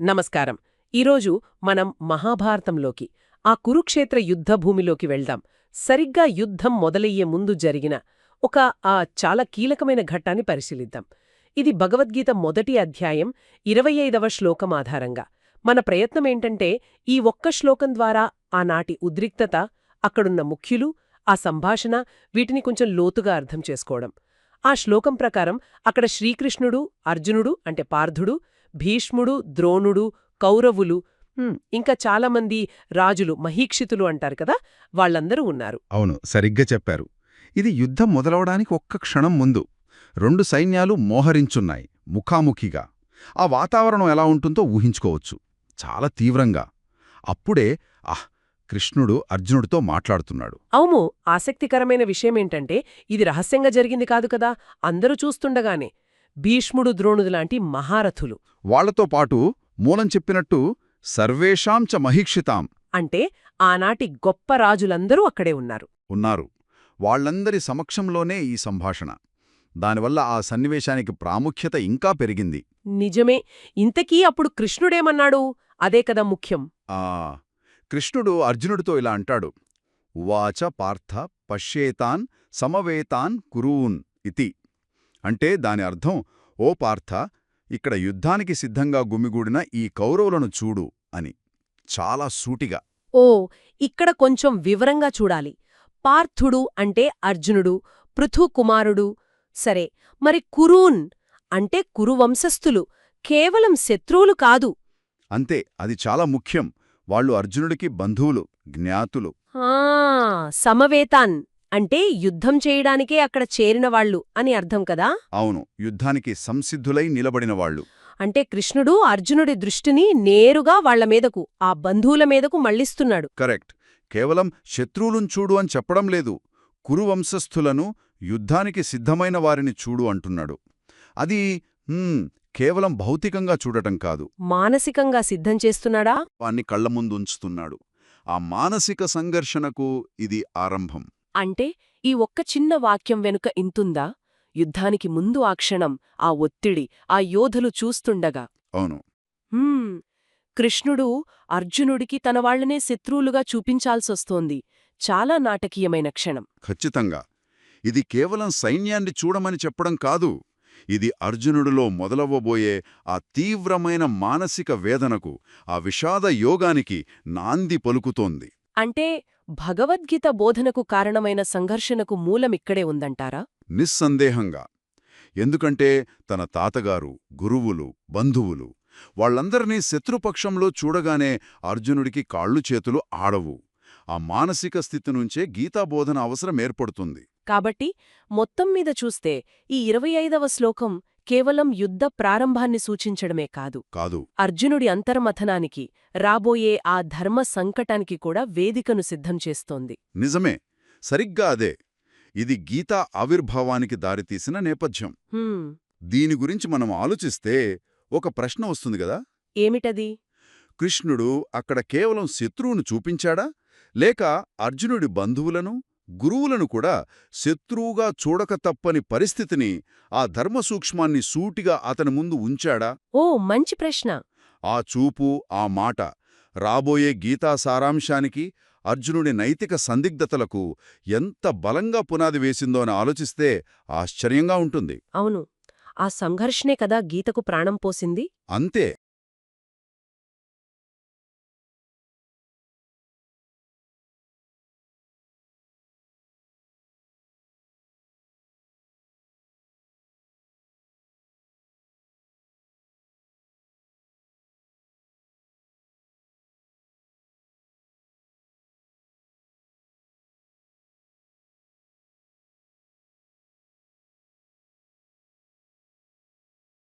నమస్కారం. ఈరోజు మనం మహాభారతంలోకి ఆ కురుక్షేత్ర యుద్ధ భూమిలోకి వెళ్దాం. సరిగ్గా యుద్ధం మొదలయ్యే ముందు జరిగిన ఒక ఆ చాలా కీలకమైన ఘట్టాన్ని పరిశీలిద్దాం. ఇది భగవద్గీత మొదటి అధ్యాయం ఇరవై ఐదవ శ్లోకం ఆధారంగా. మన ప్రయత్నమేంటంటే ఈ ఒక్క శ్లోకం ద్వారా ఆనాటి ఉద్రిక్తత అక్కడున్న ముఖ్యులు ఆ సంభాషణ వీటిని కొంచెం లోతుగా అర్థం చేసుకోవడం. ఆ శ్లోకం ప్రకారం అక్కడ శ్రీకృష్ణుడు అర్జునుడు అంటే పార్థుడు భీష్ముడు ద్రోణుడు కౌరవులు ఇంకా చాలామంది రాజులు మహీక్షితులు అంటారు కదా వాళ్ళందరూ ఉన్నారు. అవును సరిగ్గా చెప్పారు. ఇది యుద్ధం మొదలవడానికి ఒక్క క్షణం ముందు. రెండు సైన్యాలు మోహరించున్నాయి ముఖాముఖిగా. ఆ వాతావరణం ఎలా ఉంటుందో ఊహించుకోవచ్చు. చాలా తీవ్రంగా. అప్పుడే ఆహ్ కృష్ణుడు అర్జునుడితో మాట్లాడుతున్నాడు. అవును ఆసక్తికరమైన విషయమేంటంటే ఇది రహస్యంగా జరిగింది కాదు కదా అందరూ చూస్తుండగానే. భీష్ముడు ద్రోణుడు లాంటి మహారథులు. వాళ్ళతో పాటు మూలం చెప్పినట్టు సర్వేషాం చ మహీక్షితాం. అంటే ఆనాటి గొప్ప రాజులందరూ అక్కడే ఉన్నారు. ఉన్నారు. వాళ్ళందరి సమక్షంలోనే ఈ సంభాషణ. దానివల్ల ఆ సన్నివేశానికి ప్రాముఖ్యత ఇంకా పెరిగింది. నిజమే. ఇంతకీ అప్పుడు కృష్ణుడేమన్నాడు? అదే కదా ముఖ్యం. ఆ కృష్ణుడు అర్జునుడితో ఇలా అంటాడు. ఉవాచ పార్థ పశ్యేతాన్ సమవేతాన్ కురూన్ ఇతి. అంటే దాని అర్థం ఓ పార్థ ఇక్కడ యుద్ధానికి సిద్ధంగా గుమిగూడిన ఈ కౌరవులను చూడు అని. చాలా సూటిగా. ఓ ఇక్కడ కొంచెం వివరంగా చూడాలి. పార్థుడు అంటే అర్జునుడు పృథు కుమారుడు సరే మరి కురూన్ అంటే కురువంశస్థులు కేవలం శత్రువులు కాదు. అంతే అది చాలా ముఖ్యం. వాళ్ళు అర్జునుడికి బంధువులు జ్ఞాతులు. ఆ సమవేతాన్. అంటే యుద్ధం చేయడానికే అక్కడ చేరినవాళ్ళు అని అర్థం కదా? అవును యుద్ధానికి సంసిద్ధులై నిలబడినవాళ్ళు అంటే కృష్ణుడు అర్జునుడి దృష్టిని నేరుగా వాళ్ళ మీదకు ఆ బంధువుల మీదకు మళ్ళిస్తున్నాడు కరెక్ట్. కేవలం శత్రువులను చూడు అని చెప్పడం లేదు. కురువంశస్థులను యుద్ధానికి సిద్ధమైన వారిని చూడు అంటున్నాడు. అది కేవలం భౌతికంగా చూడటం కాదు. మానసికంగా సిద్ధం చేస్తున్నాడా? వాణ్ణి కళ్ళ ముందు ఉంచుతున్నాడు. ఆ మానసిక సంఘర్షణకు ఇది ఆరంభం. అంటే ఈ ఒక్క చిన్న వాక్యం వెనుక ఇంతుందా? యుద్ధానికి ముందు ఆ క్షణం ఆ ఒత్తిడి ఆ యోధులు చూస్తుండగా. అవును. కృష్ణుడు అర్జునుడికి తన వాళ్ళనే శత్రువులుగా చూపించాల్సొస్తోంది. చాలా నాటకీయమైన క్షణం. ఖచ్చితంగా. ఇది కేవలం సైన్యాన్ని చూడమని చెప్పడం కాదు. ఇది అర్జునుడిలో మొదలవ్వబోయే ఆ తీవ్రమైన మానసిక వేదనకు ఆ విషాద యోగానికి నాంది పలుకుతోంది. అంటే భగవద్గీత బోధనకు కారణమైన సంఘర్షణకు మూలమిక్కడే ఉందంటారా? నిస్సందేహంగా. ఎందుకంటే తన తాతగారు గురువులు బంధువులు వాళ్ళందరినీ శత్రుపక్షంలో చూడగానే అర్జునుడికి కాళ్ళు చేతులు ఆడవు. ఆ మానసిక స్థితి నుంచే గీతాబోధన అవసరం ఏర్పడుతుంది. కాబట్టి మొత్తం మీద చూస్తే ఈ ఇరవై ఐదవ శ్లోకం కేవలం యుద్ధ ప్రారంభాన్ని సూచించడమే కాదు. కాదు. అర్జునుడి అంతర్మథనానికి రాబోయే ఆ ధర్మ సంకటానికి కూడా వేదికను సిద్ధం చేస్తోంది. నిజమే. సరిగ్గా అదే. ఇది గీతా ఆవిర్భావానికి దారితీసిన నేపథ్యం. దీని గురించి మనం ఆలోచిస్తే ఒక ప్రశ్న వస్తుంది గదా ఏమిటది? కృష్ణుడు అక్కడ కేవలం శత్రువును చూపించాడా? లేక అర్జునుడి బంధువులను? గురువులను కూడా శత్రువుగా చూడక తప్పని పరిస్థితిని ఆ ధర్మ సూక్ష్మాన్ని సూటిగా అతని ముందు ఉంచాడా? ఓ మంచి ప్రశ్న. ఆ చూపు ఆ మాట రాబోయే గీతా సారాంశానికి అర్జునుడి నైతిక సందిగ్ధతలకు ఎంత బలంగా పునాది వేసిందో అని ఆలోచిస్తే ఆశ్చర్యంగా ఉంటుంది. అవును. ఆ సంఘర్షణే కదా గీతకు ప్రాణం పోసింది? అంతే.